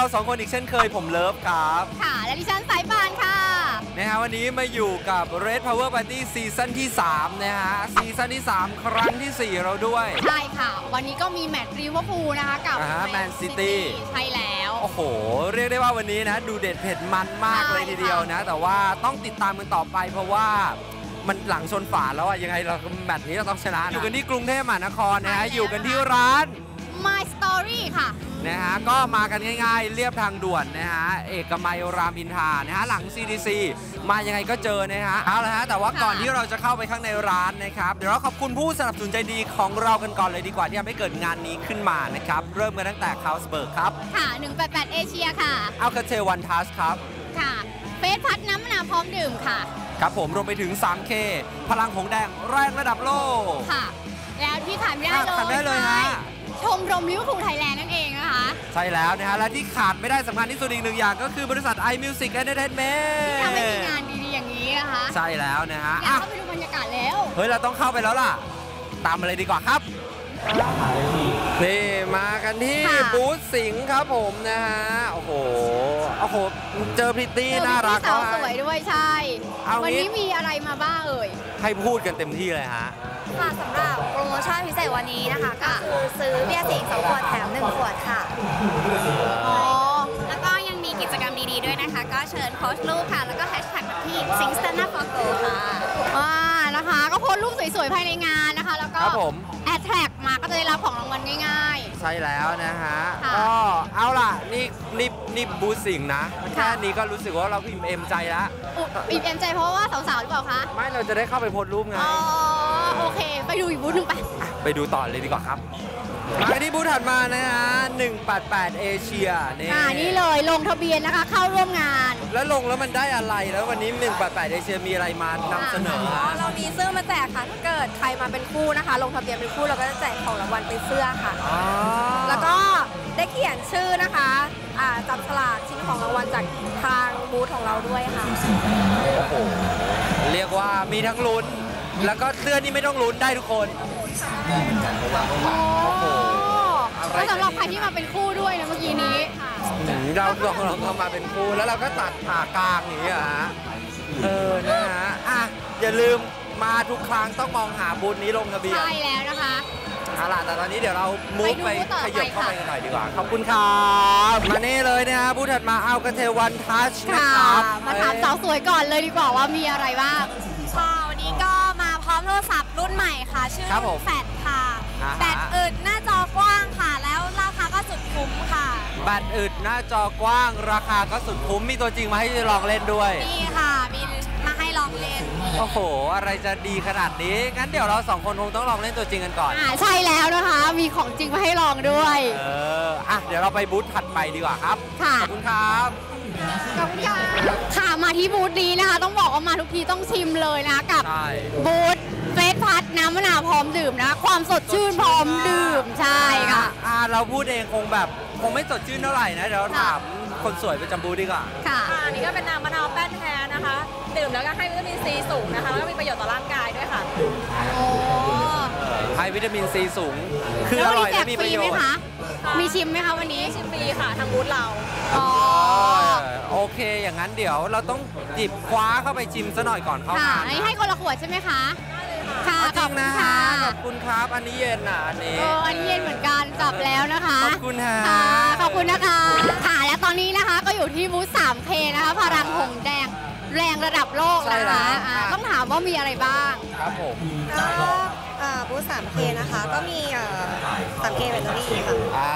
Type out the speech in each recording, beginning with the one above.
เราสองคนอีกเช่นเคยผมเลิฟครับ ค่ะ และดิฉันสายปานค่ะ นะฮะวันนี้มาอยู่กับ Red Power Party ซีซั่นที่ 3 นะฮะซีซั่นที่ 3 ครั้งทีสี่4 เราด้วย ใช่ค่ะ วันนี้ก็มีแมตช์ริเวอร์พูลนะคะกับอ่าฮะ Man City ใช่แล้ว โอ้โห เรียกได้ว่าวันนี้นะ ดูเด็ดเผ็ดมันมากใช่เลยทีเดียวนะ แต่ว่าต้องติดตามกันต่อไปเพราะว่ามันหลังชนฝาแล้วอะยังไงเราแมตช์นี้เราต้องชนะนะอยู่กันที่กรุงเทพมหานครนะฮะอยู่กันที่ร้าน My Story ค่ะ นะฮะก็มากันง่ายๆ เรียบทางด่วนนะฮะเอกมัยรามอินทรานะฮะหลัง CDC มายังไงก็เจอนะฮะเอาละฮะแต่ว่าก่อนค่ะที่เราจะเข้าไปข้างในร้านนะครับเดี๋ยวเราขอบคุณผู้สนับสนุนใจดีของเรากันก่อนเลยดีกว่าที่ทำให้เกิดงานนี้ขึ้นมานะครับเริ่มกันตั้งแต่คาวสเบิร์กครับค่ะ 188 เอเชียค่ะอัลคาเทวันทัสครับค่ะเฟสพัดน้ำมะนาวพร้อมดื่มค่ะครับผมรวมไปถึง 3K พลังของแดงแรงระดับโลกค่ะ แล้วที่ขาดไม่ได้อะเลยขาดไม่ได้เลยฮะใช่ชมรมลิเวอร์พูลไทยแลนด์นั่นเองนะ คะ ใช่แล้วนะฮะและที่ขาดไม่ได้สำคัญที่สุดอีกหนึ่งอย่าง ก็คือบริษัท iMusic Entertainment ที่ทำให้มีงานดีๆอย่างนี้นะคะใช่แล้วนะฮะอยากอะเข้าไปดูบรรยากาศแล้ว เฮ้ย เราต้องเข้าไปแล้วล่ะ ตามมาเลยดีกว่าครับ นี่มากันที่ค่ะบูธสิงห์ครับผมนะฮะ โอ้โห โอ้โห เจอพริตตี้เจอน่ารักพี่สาวเขาสวยด้วยใช่ เอางี้ วันนี้มีอะไรมาบ้างเอ่ย ให้พูดกันเต็มที่เลยฮะ ค่ะสำหรับโปรโมชั่นพิเศษวันนี้นะคะก็คือซื้อเบียร์สิงสองขวดแถมหนึ่งขวดค่ะอ๋อแล้วก็ยังมีกิจกรรมดีๆด้วยนะคะ ก็เชิญโพสต์รูปค่ะ แล้วก็แฮชแท็กมาที่สิงสเตนน่าฟอร์โกค่ะอ่านะคะ ก็โพสต์รูปสวยๆภายในงานนะคะ แล้วก็ครับผม แอดแท็กมาก็จะได้รับของรางวัลง่าย ใช่แล้วนะฮะ ค่ะก็เอาล่ะ นี่นี่นี่บูธสิงห์นะ แค่ค่ะ นี้ก็รู้สึกว่าเราพิมพ์เอ็มใจแล้ว ๆอุอิ่มเอ็มใจเพราะว่าสาวๆหรือเปล่าคะ ไม่เราจะได้เข้าไปโพสต์รูปไง อ๋อ โอเค ไปดูอีกบูธหนึงไป ไปดูต่อเลยดีกว่าครับมาที่บูธถัดมานะฮะ188 เอเชียนี่อ่านี่เลยลงทะเบียนนะคะ เข้าร่วมงาน แล้วลงแล้วมันได้อะไรแล้ววันนี้ 188 เอเชียมีอะไรมานำเสนอฮะเรามีเสื้อมาแจกค่ะถ้าเกิดใครมาเป็นคู่นะคะ ลงทะเบียนเป็นคู่เราก็จะแจกของรางวัลเป็นเสื้อค่ะ อ๋อแล้วก็ได้เขียนชื่อนะคะอ่าจับฉลากชิงของรางวัลจากทางบูธของเราด้วยค่ะ โอ้โหเรียกว่ามีทั้งลุ้น แล้วก็เสื้อนี่ไม่ต้องลุ้นได้ทุกคนอ๋ออะไรก็สำหรับจะดีใครที่มาเป็นคู่ด้วยนะเมื่อกี้นี้อืมเราลองลองเข้ามาเป็นคู่แล้วเราก็ตัดผ่ากลางอย่างนี้ยเหรอฮะเออนะฮะอะอย่าลืมมาทุกครั้งต้องมองหาบูธนี้ลงทะเบียนใช่แล้วนะคะ เอาล่ะแต่ตอนนี้เดี๋ยวเรามูฟไปไปดูต่อขยับไปเข้าค่ะไปกันหน่อยดีกว่า ขอบคุณครับมานี่เลยนะฮะผู้ถัดมาเอากระเทวันทัชนะค่ะ ครับมาถามสาวสวยก่อนเลยดีกว่าว่ามีอะไรบ้าง ชื่อครับผมแฟดค่ะอ่าฮะแบตอึดหน้าจอกว้างค่ะ แล้วราคาก็สุดคุ้มค่ะแบตอึดหน้าจอกว้างราคาก็สุดคุ้มมีตัวจริงมาให้ลองเล่นด้วยนี่ค่ะ มีมาให้ลองเล่นโอ้โห อะไรจะดีขนาดนี้ งั้นเดี๋ยวเราสองคนคงต้องลองเล่นตัวจริงกันก่อน อ่าใช่แล้วนะคะ มีของจริงมาให้ลองด้วย เออ อะ เดี๋ยวเราไปบูธถัดไปดีกว่าครับ ค่ะ ขอบคุณครับขอบคุณค่ะค่ะมาที่บูธนี้นะคะ ต้องบอกว่ามาทุกทีต้องชิมเลยนะกับ ใช่ บูธ เฟสพัดน้ำมะนาวพร้อมดื่มนะ ความสดชื่นพร้อมดื่มใช่ค่ะ อ่าเราพูดเองคงแบบคงไม่สดชื่นเท่าไหร่นะเดี๋ยวเราถามคนสวยประจำบูธดีกว่า ค่ะค่ะอันนี้ก็เป็นน้ำมะนาวแป้นแท้นะคะ ดื่มแล้วก็ให้วิตามินซีสูงนะคะ แล้วก็มีประโยชน์ต่อร่างกายด้วยค่ะ โอ้ให้วิตามินซีสูง คือแล้วอวันร่อยนี้แจและกมีฟปรีระโยไหมชน์คะมีชิมไหมคะวันนี้ ชิมฟรีค่ะทางบูธเรา อ๋อเออโอเค อย่างนั้นเดี๋ยวเราต้องจิบคว้าเข้าไปชิมซะหน่อยก่อนเข้าค่ะงานอันนี้ให้คนละขวดใช่ไหมคะค่ะเอาจข ริอบงคุณนะค่ะขอบคุณครับ อันนี้เย็นอะอันนี้ เอออันนี้เย็นเหมือนกันจับแล้วนะคะขอบคุณฮะค่ะขอบคุณนะคะค่ะและตอนนี้นะคะก็อยู่ที่บูธ 3K นะคะพลังหงส์แดงแรงระดับโลกใช่นะแล้วคะอ่าต้องถามว่ามีอะไรบ้าง ครับผม ก็เอ่อบูธ 3K นะคะ ก็มีเอ่อ 3K แบตเตอรี่ค่ะ อ่า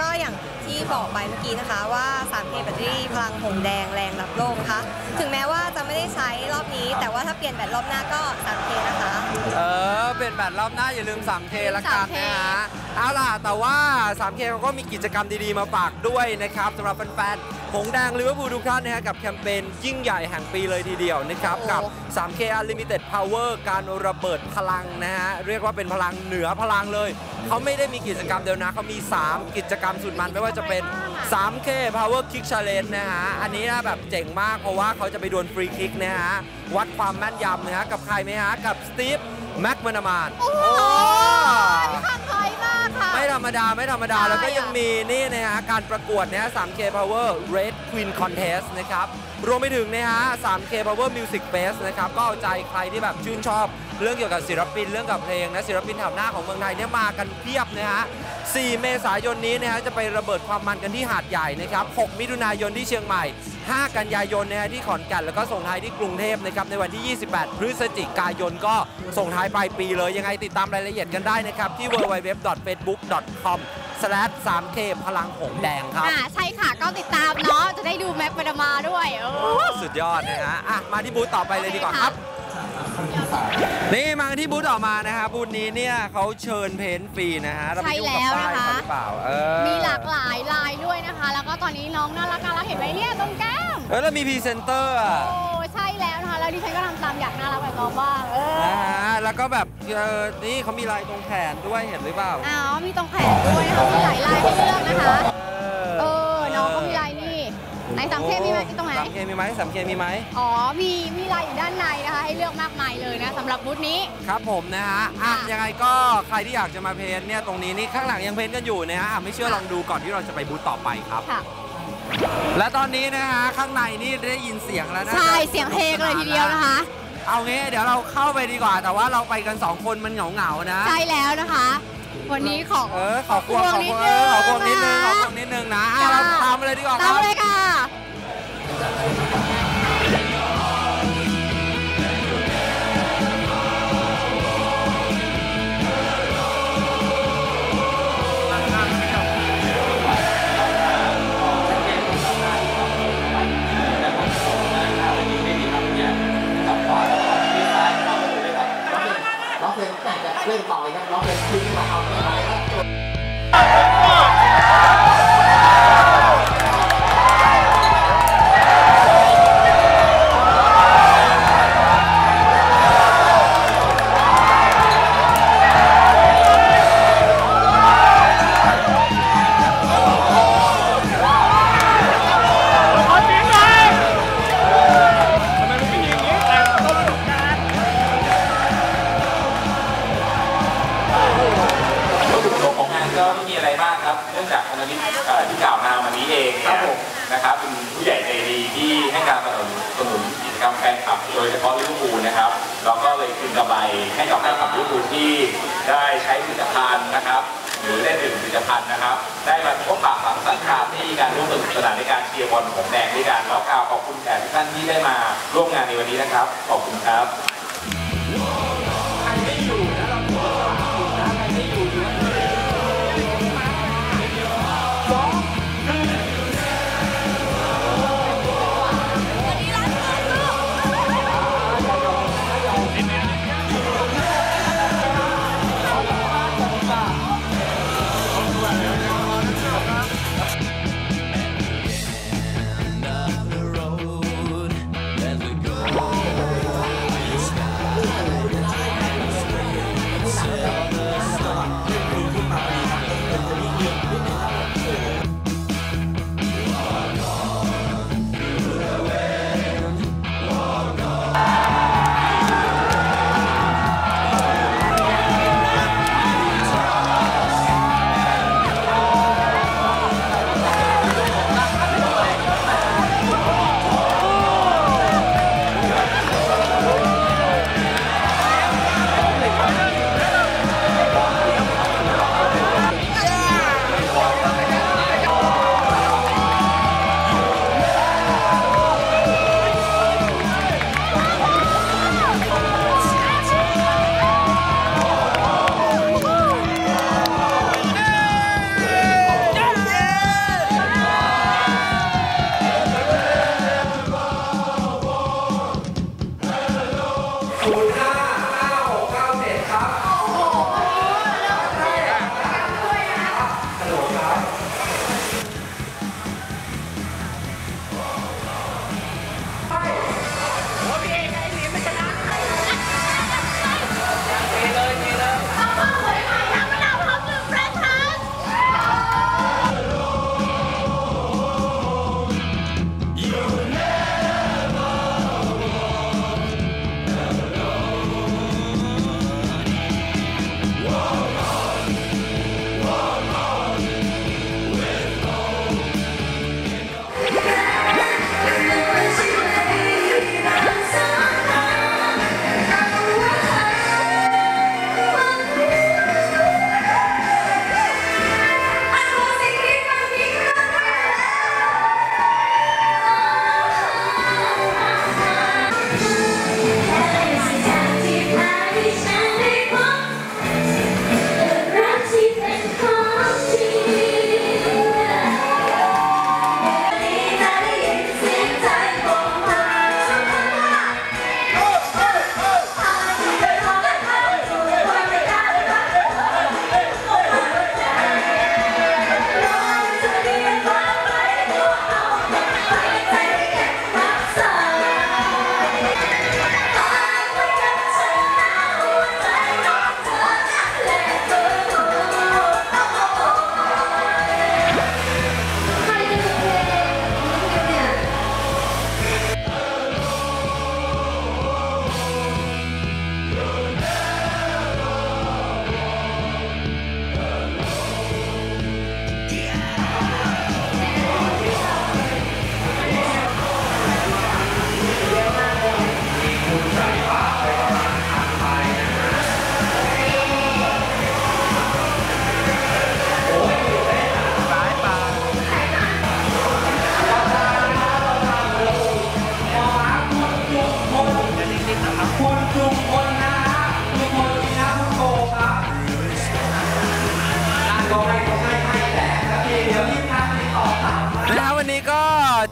ก็อย่าง ที่บอกไปเมื่อกี้นะคะว่า 3K แบตเตอรี่พลังหงแดงแรงระดับโลกนะคะถึงแม้ว่าจะไม่ได้ใช้รอบนี้ แต่ว่าถ้าเปลี่ยนแบตรอบหน้าก็ 3K นะคะ เออ เป็นแบบรอบหน้าอย่าลืม 3K ละกัน 3K นะฮะ เอาล่ะ แต่ว่า 3K เขาก็มีกิจกรรมดีๆ มาฝากด้วยนะครับสำหรับแฟนๆหงส์แดงลิเวอร์พูลทุกท่านนะฮะกับแคมเปญยิ่งใหญ่แห่งปีเลยทีเดียวนะครับโอ้กับ 3K Unlimited Power การระเบิดพลังนะฮะ เรียกว่าเป็นพลังเหนือพลังเลย เขาไม่ได้มีกิจกรรมเดียวนะ เขามี 3 กิจกรรมสุดมันไม่ว่าจะเป็น 3K Power Kick Challenge นะฮะ อันนี้นะแบบเจ๋งมากเพราะว่าเขาจะไปดวลฟรีคิกนะฮะ วัดความแม่นยำนะฮะกับใครไหมฮะกับสตีฟแม็กมานามานโอ้ ธรรมรมดา ไม่ธรรมดาใช่แล้วก็ยังอะมีนี่นะฮะการประกวดนะฮะ 3K Power Red Queen Contest นะครับรวมไปถึงนะฮะ 3K Power Music Fest นะครับ ก็เอาใจใครที่แบบชื่นชอบ เรื่องเกี่ยวกับศิลปิน เรื่องกับเพลงนะศิลปินแถวหน้าของเมืองไทยเนี่ยมากันเพียบนะฮะ 4 เมษายนนี้นะฮะจะไประเบิดความมันกันที่หาดใหญ่นะครับ 6 มิถุนายนที่เชียงใหม่ 5 กันยายนนะฮะที่ขอนแก่นแล้วก็ส่งท้ายที่กรุงเทพนะครับในวันที่ 28 พฤศจิกายนก็ส่งท้ายปลายปีเลยยังไงติดตามรายละเอียดกันได้นะครับที่ www.facebook.com/3k พลังหงแดงครับ อ่าใช่ค่ะก็ติดตามเนาะจะได้ดูแม็กเปดมาด้วยเออสุดยอดนะฮะอะมาที่บูธต่อไปเลยดีกว่าครับ นี่มาที่บูธต่อมานะฮะบูธนี้เนี่ยเขาเชิญเพ้นท์ฟรีนะฮะเราไปยุ่งกับป้ายเขาหรือเปล่าเออมีหลากหลายลายด้วยนะคะ แล้วก็ตอนนี้น้องน่ารักน่ารักเห็นไหมเนี่ยตรงแก้มเออแล้วมีพรีเซนเตอร์อะโอ้ใช่ แล้วนะคะ แล้วดิฉันก็ทำตามอยากน่ารักแบบน้องบ้างเออนะฮะแล้วก็แบบเออนี่เขามีลายตรงแขนด้วยเห็นหรือเปล่าอ้าวมีตรงแขนด้วยนะคะมีหลายลายให้เลือกนะคะ เออน้องก็มีลายนี่ไหนสามเคมีไหมตรงไหน สามเคมีไหมสามเคมีไหม อ๋อ มีมีลายอยู่ด้านในนะคะ ให้เลือกมากมายเลยนะสำหรับบูธนี้ ครับผมนะฮะอะค่ะ ยังไงก็ใครที่อยากจะมาเพ้นท์เนี่ยตรงนี้นี่ข้างหลังยังเพ้นท์กันอยู่นะฮะอะไม่เชื่อลองดูก่อนที่เราจะไปบูธต่อไปครับ ค่ะ และตอนนี้นะฮะข้างในนี่ได้ยินเสียงแล้วนะใช่เสียงเพลงเลยทีเดียวนะคะ เอางี้เดี๋ยวเราเข้าไปดีกว่า แต่ว่าเราไปกันสองคนมันเหงาๆนะ ใช่แล้วนะคะ วันนี้ขอเออขอควงขอควงเออขอควงนิดนึงขอควงนิดนึงนะอะเราตามไปเลยดีกว่าคตามรับเลยค่ะ คืนกำไรให้กับแฟนคลับลิเวอร์พูลที่ได้ใช้ผลิตภัณฑ์นะครับ หรือได้ดื่มผลิตภัณฑ์นะครับ ได้มาพบปะสังสรรค์กันที่การร่วมสนุกสนานในการเชียร์บอลของแดงด้วยกันแล้วกล่าวขอบคุณแขกทุกท่านที่ได้มาร่วมงานในวันนี้นะครับ ขอบคุณครับ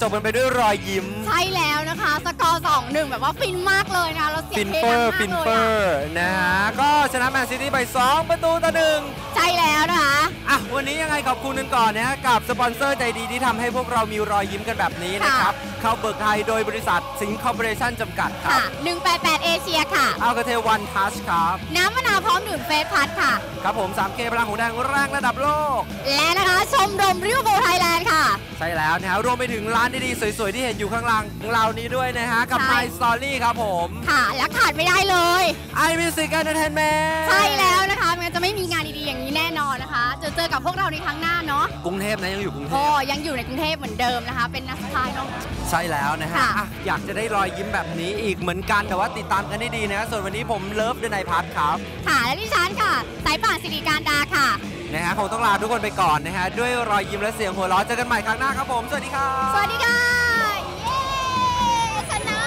จบกันไปด้วยรอยยิ้ม ใช่แล้วนะคะสกอร์2-1แบบว่าฟินมากเลยนะแล้วเสียฟิงนเพลงเฟอดังร์มากฟินเลยเฟออะร์นะฮะก็ชนะแมนซิตี้ไป 2 ประตูต่อหนึ่งใช่แล้วนะคะ อะวันนี้ยังไงขอบคุณกันก่อนนะฮะกับสปอนเซอร์ใจดีที่ทำให้พวกเรามีรอยยิ้มกันแบบนี้นะครับเข้าเบิกไทยโดยบริษัทสิงห์คอร์ปอเรชั่นจำกัดครัค่ะบ188 เอเชียค่ะ อัลกาเทวันทัชครับ น้ำมะนาวพร้อมดื่มเฟสพัทค่ะ ครับผม 3K พลังหูแดงแรงระดับโลก และนะคะชมรมริวโบไทยแลนด์ค่ะใช่แล้วนะฮะรวมไปถึงร้านดีๆสวยๆ ที่เห็นอยู่ข้างหล่างของเรานี้ด้วยนะฮะ กับ ใช่ My Story ครับผมค่ะ และขาดไม่ได้เลย i Music Entertainment ใช่แล้วนะคะมันจะไม่มีงานดีๆอย่างนี้แน่นอนนะคะ เจอเจอกับพวกเราในครั้งหน้าเนาะกรุงเทพนะยังอยู่กรุงเทก็พยังอยู่ในกรุงเทพเหมือนเดิมนะคะ เป็นนักสุดท้ายเนาะ ใช่แล้วนะฮะค่ะ อะ อยากจะได้รอยยิ้มแบบนี้อีกเหมือนกัน แต่ว่าติดตามกันให้ดีนะ ส่วนวันนี้ผมเลิฟเดนายพัทครับ ค่ะและดิฉันค่ะ สายป่านสิริการดาค่ะ นะฮะคงต้องลาทุกคนไปก่อนนะฮะด้วยรอยยิ้มและเสียงหัวเราะเจอกันใหม่ครั้งหน้าครับผม สวัสดีครับ สวัสดีค่ะ เย้ชนะ